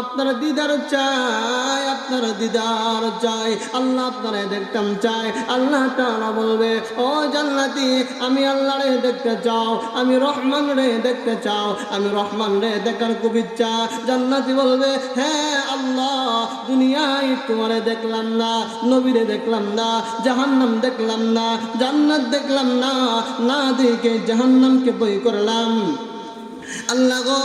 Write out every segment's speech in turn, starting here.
আপনার দিদার চাই আপনার দিদার চাই আল্লাহ আপনারে দেখতাম চাই আল্লাহ তাআলা বলবে, ও জান্নাতি, আমি আল্লাহ রে দেখতে চাও, আমি রহমান রে দেখতে চাও, আমি রহমান রে দেখার খুব ইচ্ছা। জান্নাতি বলবে হ্যাঁ আল্লাহ, দুনিয়ায় তোমারে দেখলাম না, নবীরে দেখলাম না, জাহান্নাম দেখলাম না, জান্নাত দেখলাম না না দেখে জাহান্নামকে বই করলাম। আল্লাহ গো,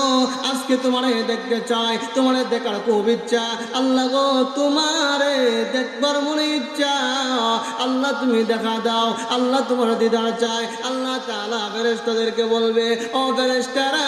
আজকে তোমারে দেখতে চাই, তোমারে দেখার খুব ইচ্ছা। আল্লাহ গো, তোমারে দেখবার মনে ইচ্ছা। আল্লাহ তুমি দেখা দাও, আল্লাহ তোমার দিদার চাই। আল্লাহ তালা বেরেস্তাদেরকে বলবে, ও ফেরেশতারা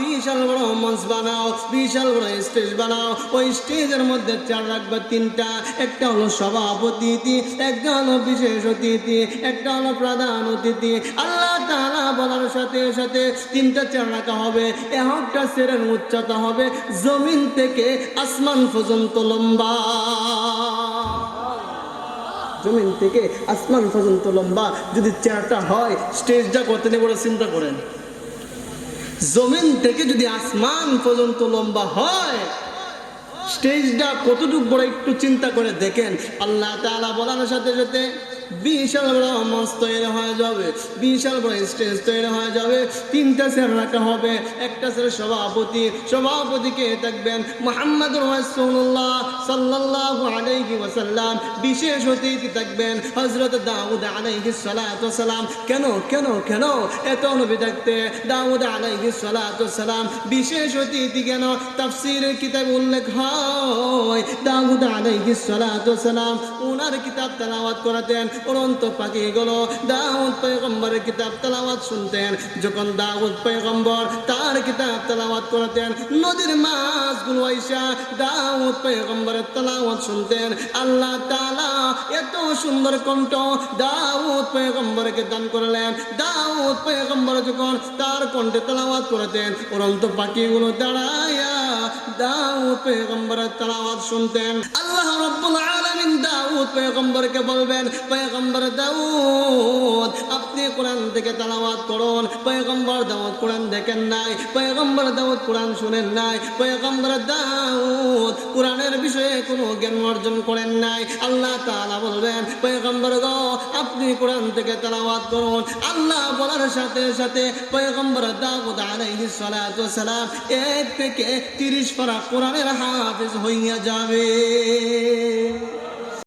বিশাল বড় মঞ্চ বানাও, বিশাল বড় স্টেজ বানাও। ওই স্টেজের মধ্যে চার রাখবে তিনটা। একটা হলো সভাপতি একটা হলো বিশেষ অতিথি, একটা হলো প্রধান অতিথি। আল্লাহ তাআলা বলার সাথে সাথে তিনটা চেয়ার রাখা হবে। একটা চেয়ারের উচ্চতা হবে। জমিন থেকে আসমান পর্যন্ত লম্বা। জমিন থেকে আসমান পর্যন্ত লম্বা। যদি চেয়ারটা হয় স্টেজটা করতে নেই বলে চিন্তা করেন? জমিন থেকে যদি আসমান পর্যন্ত লম্বা হয়, স্টেজটা কতটুকু বড় একটু চিন্তা করে দেখেন। আল্লাহ তালা বলার সাথে সাথে বিশাল বড় মঞ্চ তৈরি হয়ে যাবে, বিশাল বড় স্টেজ তৈরি হয়ে যাবে। তিনটা চেয়ার রাখা হবে, একটা চেয়ার সভাপতি, সভাপতিকে থাকবেন মোহাম্মদ রাসূলুল্লাহ সাল্লাল্লাহু আলাইহি ওয়াসাল্লাম। বিশেষ অতিথি থাকবেন হযরত দাউদ আলাইহিস সালাতু সালাম কেন কেন কেন এত নবী থাকতে দাউদ আলাইহিস সালাতু সালাম বিশেষ অতিথি কেন? তাফসীরের কিতাব উল্লেখ হয়। দাউদ আলাইহিস সালাতু সালাম ওনার কিতাব তেলাওয়াত করাতেন। দাউদ কিতাব তেলাওয়াত শুনতেন। যখন দাউদ তার কিতাব তেলাওয়াত করাতেন, নদীর আইসা দাউদ তেলাওয়াত শুনতেন। আল্লাহ তাআলা এত সুন্দর কণ্ঠ দাউদ পয়গম্বরকে দান করলেন। দাউদ যখন তার কণ্ঠে তেলাওয়াত করতেন উড়ন্ত পাখিগুলো দাঁড়ায়া দাউদ পয়গম্বরের তেলাওয়াত শুনতেন। আল্লাহ রাব্বুল দাউদ পয়গম্বরকে বলবেন, পয়গম্বর দাউদ, আপনি কোরআন থেকে তেলাওয়াত করুন। পয়গম্বর দাউদ কোরআন দেখেন নাই, পয়গম্বর দাউদ কোরআন শুনেন নাই, পয়গম্বর দাউদ কোরআনের বিষয়ে কোনো জ্ঞান অর্জন করেন নাই। আল্লাহ তাআলা বলবেন, পয়গম্বর গো, আপনি কোরআন থেকে তেলাওয়াত করুন। আল্লাহ বলার সাথে সাথে পয়গম্বর দাউদ আলাইহিস সালাতু সালাম এক থেকে 30 পারা কোরআনের হাফেজ হইয়া যাবে।